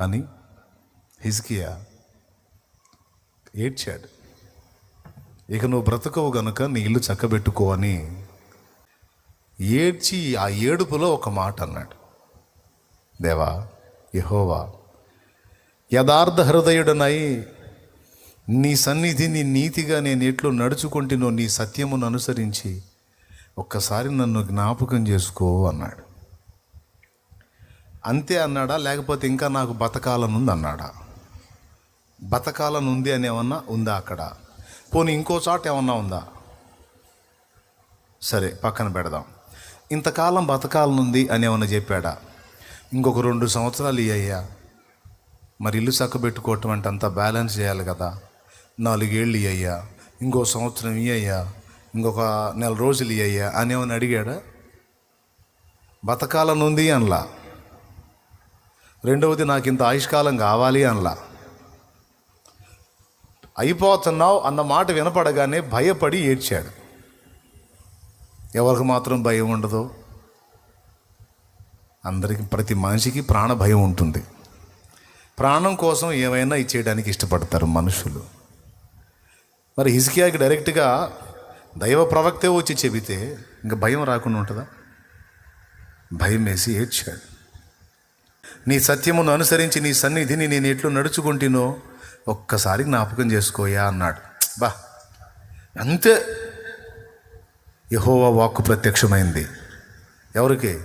అని హిజ్కియా ఏడ్చాడు. ఇక నువ్వు బ్రతకవు గనుక నీ ఇల్లు చక్కబెట్టుకో అని ఏడ్చి ఆ ఏడుపులో ఒక మాట అన్నాడు. దేవా యహోవా యథార్థ హృదయుడనై నీ సన్నిధిని నీతిగా నేను ఎట్లు నడుచుకుంటున్నో నీ సత్యమును అనుసరించి ఒక్కసారి నన్ను జ్ఞాపకం చేసుకో అన్నాడు. అంతే అన్నాడా? లేకపోతే ఇంకా నాకు బతకాలనుంది అన్నాడా బతకాలనుంది అని ఏమన్నా ఉందా అక్కడ? పోనీ ఇంకో చోట ఏమన్నా ఉందా? సరే పక్కన పెడదాం. ఇంతకాలం బతకాలనుంది అని ఏమన్నా చెప్పాడా? ఇంకొక రెండు సంవత్సరాలు ఇయ్యా మరి ఇల్లు చక్కబెట్టుకోవటం అంటే అంతా బ్యాలెన్స్ చేయాలి కదా. నాలుగేళ్ళు ఇయ్యా ఇంకో సంవత్సరం ఇయ్యా ఇంకొక నెల రోజులు ఇయ్యా అని ఏమని అడిగాడా? బతకాలనుంది అనలా. రెండవది నాకు ఇంత ఆయుష్కాలం కావాలి అనలా. అయిపోతున్నావు అన్న మాట వినపడగానే భయపడి ఏడ్చాడు. ఎవరికి మాత్రం భయం ఉండదు. అందరికి ప్రతి మనిషికి ప్రాణ భయం ఉంటుంది. ప్రాణం కోసం ఏమైనా ఇచ్చేయడానికి ఇష్టపడతారు మనుషులు. మరి హిజ్కియాకి డైరెక్ట్గా దైవ ప్రవక్తే వచ్చి చెబితే ఇంకా భయం రాకుండా ఉంటుందా? భయం వేసి ఏడ్చాడు. నీ సత్యమును అనుసరించి నీ సన్నిధిని నేను ఎట్లు నడుచుకుంటునో ఒక్కసారి జ్ఞాపకం చేసుకోయా అన్నాడు. బా అంతే. యహోవా వాక్కు ప్రత్యక్షమైంది. ఎవరికి?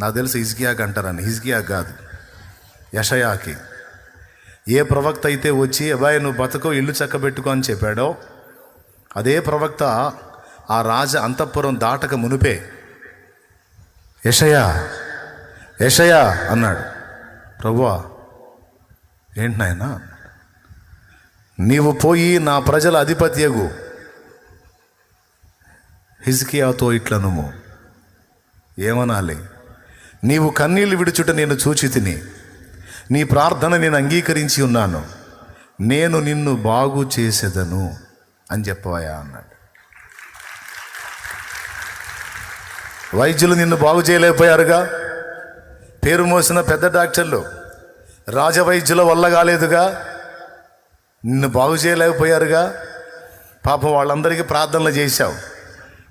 నాకు తెలుసు హిజ్గియాకి అంటారని. హిజ్గియా కాదు యషయాకి. ఏ ప్రవక్త అయితే వచ్చి అబ్బాయి నువ్వు బతకో ఇల్లు చక్కబెట్టుకో అని చెప్పాడో అదే ప్రవక్త ఆ రాజ అంతఃపురం దాటక మునిపే. యషయా ఏషయా అన్నాడు. ప్రభువా ఏంటి నాయన? నీవు పోయి నా ప్రజల అధిపత్యగు. హిజ్కియాతో ఇట్లనుము. ఏమనాలి? నీవు కన్నీళ్ళు విడుచుట నేను చూచి తిని నీ ప్రార్థన నేను అంగీకరించి ఉన్నాను. నేను నిన్ను బాగు చేసేదను అని చెప్పవయా అన్నాడు. వైద్యులు నిన్ను బాగు చేయలేకపోయారుగా? పేరు మోసిన పెద్ద డాక్టర్లు. రాజవైద్యుల వల్ల కాలేదుగా. నిన్ను బాగు చేయలేకపోయారుగా. పాపం వాళ్ళందరికీ ప్రార్థనలు చేశావు.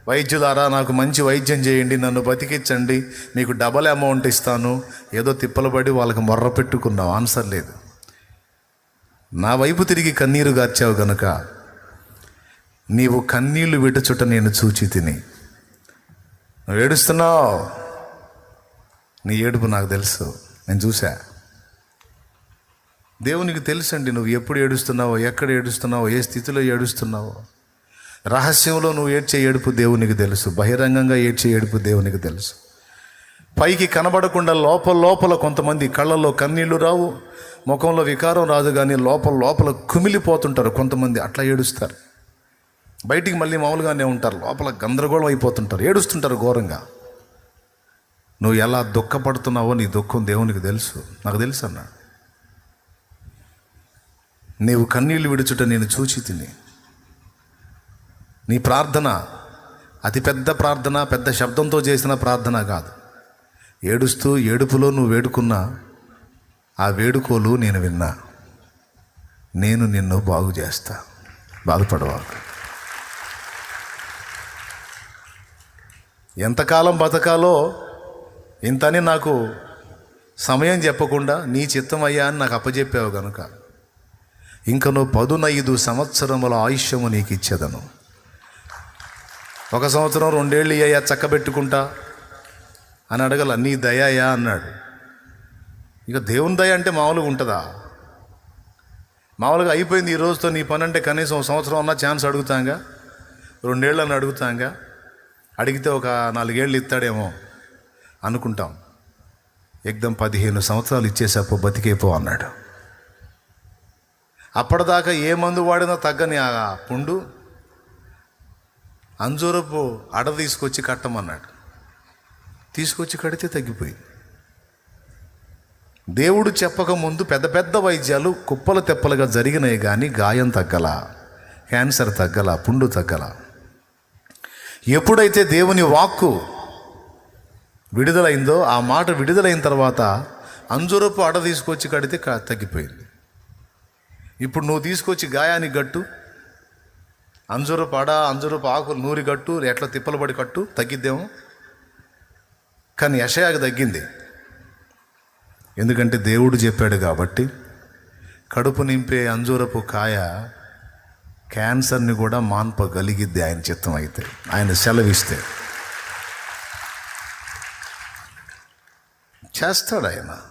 వైద్యులారా నాకు మంచి వైద్యం చేయండి నన్ను బతికించండి మీకు డబల్ అమౌంట్ ఇస్తాను. ఏదో తిప్పలు పడి వాళ్ళకి మొర్ర పెట్టుకున్నావు ఆన్సర్ లేదు. నా వైపు తిరిగి కన్నీరు గార్చావు గనుక నీవు కన్నీళ్ళు విటచుట నేను చూచి తిని. నువ్వు ఏడుస్తున్నావు? నీ ఏడుపు నాకు తెలుసు. నేను చూసా దేవునికి తెలుసండి నువ్వు ఎప్పుడు ఏడుస్తున్నావో ఎక్కడ ఏడుస్తున్నావో ఏ స్థితిలో ఏడుస్తున్నావో. రహస్యంలో నువ్వు ఏడ్చే ఏడుపు దేవునికి తెలుసు. బహిరంగంగా ఏడ్చే ఏడుపు దేవునికి తెలుసు. పైకి కనబడకుండా లోపల లోపల కొంతమంది కళ్ళల్లో కన్నీళ్ళు రావు ముఖంలో వికారం రాదు కానీ లోపల లోపల కుమిలిపోతుంటారు కొంతమంది. అట్లా ఏడుస్తారు. బయటికి మళ్ళీ మామూలుగానే ఉంటారు. లోపల గందరగోళం అయిపోతుంటారు. ఏడుస్తుంటారు ఘోరంగా. నువ్వు ఎలా దుఃఖపడుతున్నావో నీ దుఃఖం దేవునికి తెలుసు. నాకు తెలుసు అన్నాడు నీవు కన్నీళ్ళు విడుచుట నేను చూచి తిని. నీ ప్రార్థన అతి పెద్ద ప్రార్థన పెద్ద శబ్దంతో చేసిన ప్రార్థన కాదు. ఏడుస్తూ ఏడుపులో నువ్వు వేడుకున్న ఆ వేడుకోలు నేను విన్నా. నేను నిన్ను బాగు చేస్తా. బాధపడవాకు ఎంతకాలం బతకాలో ఇంతని నాకు సమయం చెప్పకుండా నీ చిత్తం అయ్యా అని నాకు అప్పచెప్పావు గనుక. ఇంక నువ్వు పదునైదు సంవత్సరముల ఆయుష్యము నీకు ఇచ్చేదను ఒక సంవత్సరం రెండేళ్ళు అయ్యా చక్కబెట్టుకుంటా అని అడగల నీ దయాయా అన్నాడు. ఇక దేవుని దయ అంటే మామూలుగా ఉంటుందా? మామూలుగా అయిపోయింది ఈ రోజుతో నీ పని అంటే కనీసం ఒక సంవత్సరం అన్నా ఛాన్స్ అడుగుతాంగా? రెండేళ్ళు అని అడుగుతాంగా? అడిగితే ఒక నాలుగేళ్ళు ఇస్తాడేమో. అనుకుంటాం. ఎగ్దం పదిహేను సంవత్సరాలు ఇచ్చేసాపు బతికేపో అన్నాడు. అప్పటిదాకా ఏ మందు వాడినా తగ్గని ఆ పుండు అంజూరపు అడ తీసుకొచ్చి కట్టమన్నాడు. తీసుకొచ్చి కడితే తగ్గిపోయింది దేవుడు చెప్పక ముందు పెద్ద పెద్ద వైద్యాలు కుప్పలు తెప్పలుగా జరిగినాయి కానీ గాయం తగ్గల క్యాన్సర్ తగ్గల పుండు తగ్గల. ఎప్పుడైతే దేవుని వాక్కు విడుదలైందో ఆ మాట విడుదలైన తర్వాత అంజురపు అడ తీసుకొచ్చి కడితే తగ్గిపోయింది. ఇప్పుడు నువ్వు తీసుకొచ్చి గాయానికి గట్టు అంజురపు అడ అంజురపు ఆకులు నూరి గట్టు ఎట్లా తిప్పలు పడి కట్టు తగ్గిద్దేమో? కానీ యషయాకి తగ్గింది. ఎందుకంటే దేవుడు చెప్పాడు కాబట్టి కడుపు నింపే అంజూరపు కాయ క్యాన్సర్ని కూడా మాన్పగలిగిద్ది ఆయన చిత్తం అయితే ఆయన సెలవిస్తే. చేస్తాడు ఆయన.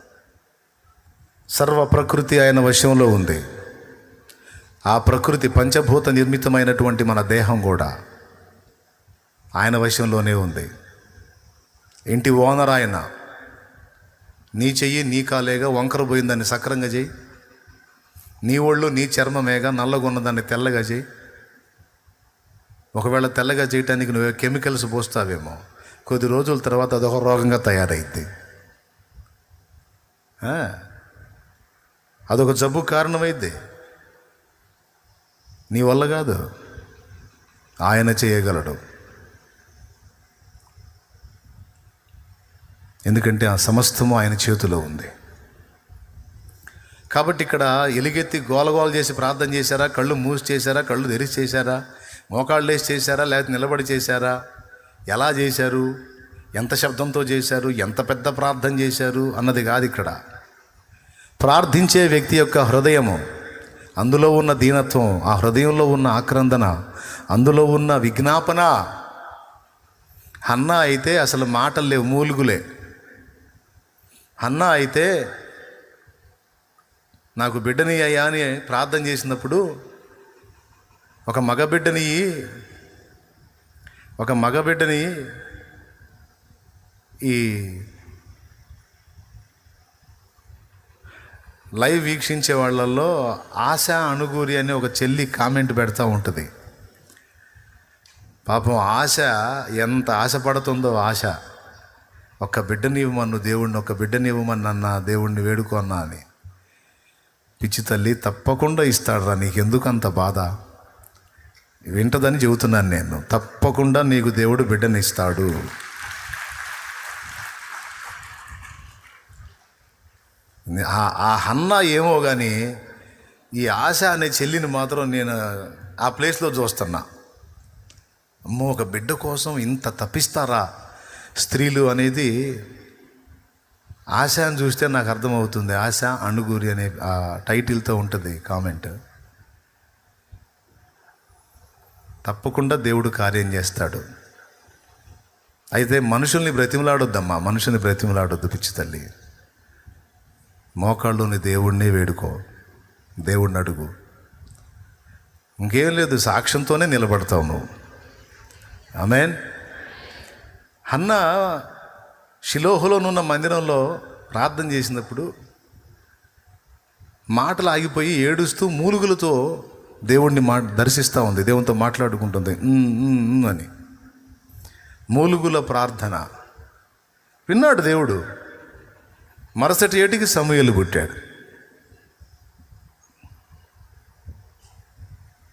సర్వ ప్రకృతి ఆయన వశంలో ఉంది. ఆ ప్రకృతి పంచభూత నిర్మితమైనటువంటి మన దేహం కూడా ఆయన వశంలోనే ఉంది. ఇంటి ఓనర్ ఆయన నీ చెయ్యి నీ కాలేగా వంకర పోయిందాన్ని సక్రంగా చేయి నీ ఒళ్ళు నీ చర్మమేగా నల్లగొన్నదాన్ని తెల్లగా చేయి ఒకవేళ తెల్లగా చేయటానికి నువ్వు కెమికల్స్ పోస్తావేమో. కొద్ది రోజుల తర్వాత అదొక రోగంగా తయారైద్ది. అదొక జబ్బు కారణమైద్ది. నీ వల్ల కాదు. ఆయన చేయగలడు. ఎందుకంటే ఆ సమస్తము ఆయన చేతిలో ఉంది. కాబట్టి ఇక్కడ ఎలుగెత్తి గోలగోల చేసి ప్రార్థన చేశారా? కళ్ళు మూసి చేశారా? కళ్ళు తెరిచి చేశారా? మోకాళ్ళు వేసి చేశారా? లేకపోతే నిలబడి చేశారా? ఎలా చేశారు? ఎంత శబ్దంతో చేశారు ఎంత పెద్ద ప్రార్థన చేశారు అన్నది కాదు ఇక్కడ. ప్రార్థించే వ్యక్తి యొక్క హృదయము అందులో ఉన్న దీనత్వం ఆ హృదయంలో ఉన్న ఆక్రందన అందులో ఉన్న విజ్ఞాపన. హన్నా అయితే అసలు మాటలు లేవు మూలుగులే. హన్నా అయితే నాకు బిడ్డని అయ్యా అని ప్రార్థన చేసినప్పుడు ఒక మగబిడ్డని ఒక మగబిడ్డని ఈ లైవ్ వీక్షించే వాళ్ళల్లో ఆశ అణుగూరి అని ఒక చెల్లి కామెంట్ పెడతా ఉంటుంది. పాపం ఆశ ఎంత ఆశపడుతుందో ఆశ. ఒక్క బిడ్డని ఇవ్వమన్ను దేవుణ్ణి ఒక బిడ్డని ఇవ్వమన్న అన్న దేవుణ్ణి వేడుకోన్నా అని. పిచ్చి తల్లి తప్పకుండా ఇస్తాడురా నీకెందుకు అంత బాధ? వింటదని చెబుతున్నాను నేను. తప్పకుండా నీకు దేవుడు బిడ్డని ఇస్తాడు. ఆ- హన్న ఏమో కానీ ఈ ఆశ అనే చెల్లిని మాత్రం నేను ఆ ప్లేస్లో చూస్తున్నా. అమ్మో ఒక బిడ్డ కోసం ఇంత తప్పిస్తారా? స్త్రీలు అనేది ఆశ అని చూస్తే నాకు అర్థమవుతుంది. ఆశ అణుగురి అనే ఆ టైటిల్తో ఉంటుంది కామెంట్. తప్పకుండా దేవుడు కార్యం చేస్తాడు. అయితే మనుషుల్ని బ్రతిమలాడొద్దమ్మా. మనుషుల్ని బ్రతిమలాడొద్దు పిచ్చి తల్లి. మోకాళ్ళలోని దేవుణ్ణి వేడుకో. దేవుణ్ణి అడుగు. ఇంకేం లేదు సాక్ష్యంతోనే నిలబడతావు నువ్వు. ఆమెన్. అన్న శిలోహులోనున్న మందిరంలో ప్రార్థన చేసినప్పుడు మాటలు ఆగిపోయి ఏడుస్తూ మూలుగులతో దేవుణ్ణి మా దర్శిస్తూ ఉంది. దేవునితో మాట్లాడుకుంటుంది. అని. మూలుగుల ప్రార్థన. విన్నాడు దేవుడు. మరుసటి ఏటికి సమూహలు పుట్టాడు.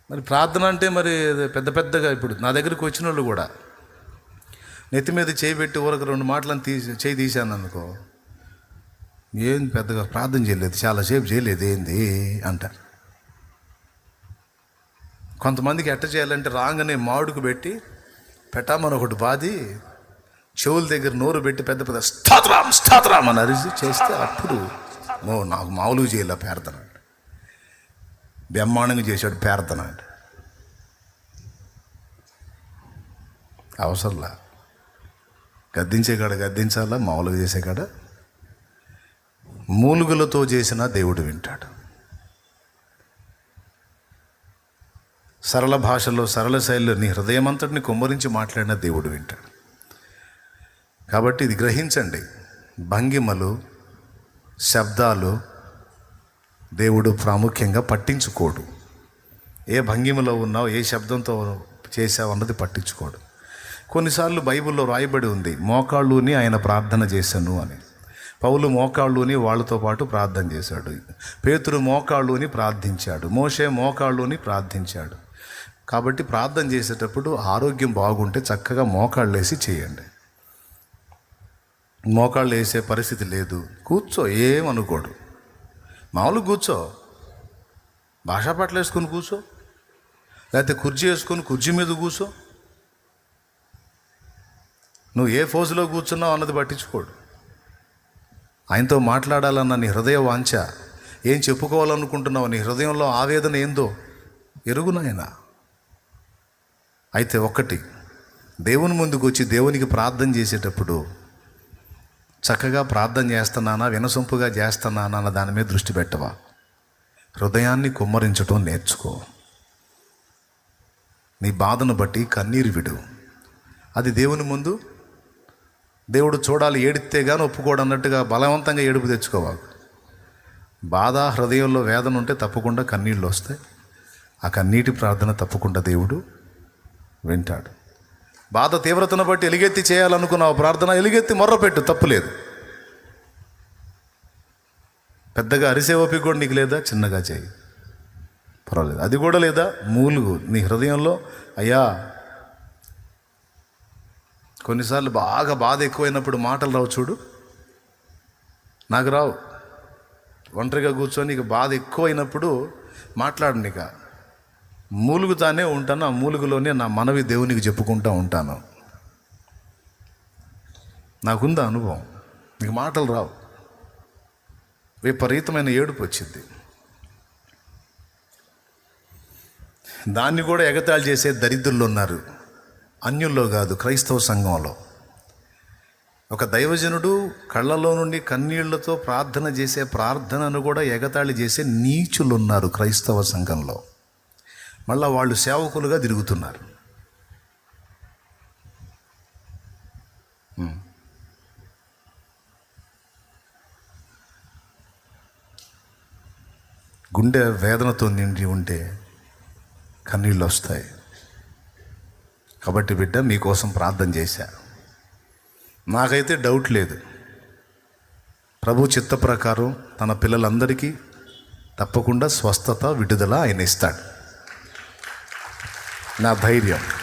మరి ప్రార్థన అంటే మరి పెద్ద పెద్దగా ఇప్పుడు నా దగ్గరికి వచ్చిన వాళ్ళు కూడా నెత్తి మీద చేయి పెట్టి ఊరకు రెండు మాటలను తీసి చేయి తీశాను అనుకో ఏం పెద్దగా ప్రార్థన చేయలేదు చాలాసేపు చేయలేదు ఏంది అంటారు కొంతమందికి ఎట్ట చేయాలంటే రాగానే మాడుకు పెట్టి పెట్టామని ఒకటి బాది చెవుల దగ్గర నోరు పెట్టి పెద్ద పెద్ద స్థాతరాం స్థాతరాం అని అరిసి చేస్తే అప్పుడు ఓ నాకు మామూలుగా చేయలే ప్రార్థన బ్రహ్మాండంగా చేశాడు ప్రార్థన అవసరంలా. గద్దించే కాడ గద్దించాలా మామూలుగా చేసే కాడ మూలుగులతో చేసిన దేవుడు వింటాడు. సరళ భాషలో సరళ శైలిలో నీ హృదయమంతటిని కుమ్మరించి మాట్లాడిన దేవుడు వింటాడు. కాబట్టి ఇది గ్రహించండి. భంగిమలు శబ్దాలు దేవుడు ప్రాముఖ్యంగా పట్టించుకోడు. ఏ భంగిమలో ఉన్నావు ఏ శబ్దంతో చేసావు అన్నది పట్టించుకోడు. కొన్నిసార్లు బైబిల్లో రాయబడి ఉంది మోకాళ్ళుని ఆయన ప్రార్థన చేశాను అని. పౌలు మోకాళ్ళుని వాళ్ళతో పాటు ప్రార్థన చేశాడు. పేతురు మోకాళ్ళుని ప్రార్థించాడు. మోషే మోకాళ్ళుని ప్రార్థించాడు. కాబట్టి ప్రార్థన చేసేటప్పుడు ఆరోగ్యం బాగుంటే చక్కగా మోకాళ్ళేసి చేయండి. మోకాళ్ళు వేసే పరిస్థితి లేదు. కూర్చో ఏమనుకోడు మామూలుగా కూర్చో. భాషా పట్ల వేసుకొని కూర్చో. లేకపోతే కుర్చీ వేసుకొని కుర్చీ మీద కూర్చో. నువ్వు ఏ ఫోజులో కూర్చున్నావు అన్నది పట్టించుకోడు. ఆయనతో మాట్లాడాలన్న నీ హృదయ వాంఛ ఏం చెప్పుకోవాలనుకుంటున్నావు నీ హృదయంలో ఆవేదన ఏందో ఎరుగునాయన అయితే ఒక్కటి దేవుని ముందుకు వచ్చి దేవునికి ప్రార్థన చేసేటప్పుడు చక్కగా ప్రార్థన చేస్తున్నానా వినసొంపుగా చేస్తున్నానా అన్న దాని మీద దృష్టి పెట్టవా? హృదయాన్ని కుమ్మరించటం నేర్చుకో. నీ బాధను బట్టి కన్నీరు విడు. అది దేవుని ముందు. దేవుడు చూడాలి ఏడితే కానీ ఒప్పుకోడు అన్నట్టుగా బలవంతంగా ఏడుపు తెచ్చుకోవాలి బాధ హృదయంలో వేదన ఉంటే తప్పకుండా కన్నీళ్ళు వస్తాయి. ఆ కన్నీటి ప్రార్థన తప్పకుండా దేవుడు వింటాడు. బాధ తీవ్రతను బట్టి ఎలుగెత్తి చేయాలనుకున్నావు. ప్రార్థన ఎలుగెత్తి మొర్రపెట్టు. తప్పులేదు పెద్దగా అరిసే ఓపిక కూడా నీకు లేదా? చిన్నగా చేయి. పర్వాలేదు. అది కూడా లేదా? మూలుగు. నీ హృదయంలో అయ్యా కొన్నిసార్లు బాగా బాధ ఎక్కువైనప్పుడు మాటలు రావు చూడు. నాకు రావు. ఒంటరిగా కూర్చొని ఇక బాధ ఎక్కువైనప్పుడు మాట్లాడను ఇక మూలుగుతానే ఉంటాను ఆ మూలుగులోనే నా మనవి దేవునికి చెప్పుకుంటూ ఉంటాను. నాకుందా అనుభవం. నీకు మాటలు రావు. విపరీతమైన ఏడుపు వచ్చింది. దాన్ని కూడా ఎగతాళి చేసే దరిద్రులు ఉన్నారు. అన్యుల్లో కాదు క్రైస్తవ సంఘంలో. ఒక దైవజనుడు కళ్ళలో నుండి కన్నీళ్ళతో ప్రార్థన చేసే ప్రార్థనను కూడా ఎగతాళి చేసే నీచులు ఉన్నారు క్రైస్తవ సంఘంలో. మళ్ళా వాళ్ళు సేవకులుగా తిరుగుతున్నారు. గుండె వేదనతో నిండి ఉంటే కన్నీళ్ళు వస్తాయి. కాబట్టి బిడ్డ మీకోసం ప్రార్థన చేశా. నాకైతే డౌట్ లేదు. ప్రభు చిత్త ప్రకారం తన పిల్లలందరికీ తప్పకుండా స్వస్థత విడుదల ఆయన ఇస్తాడు. నా ధైర్యం.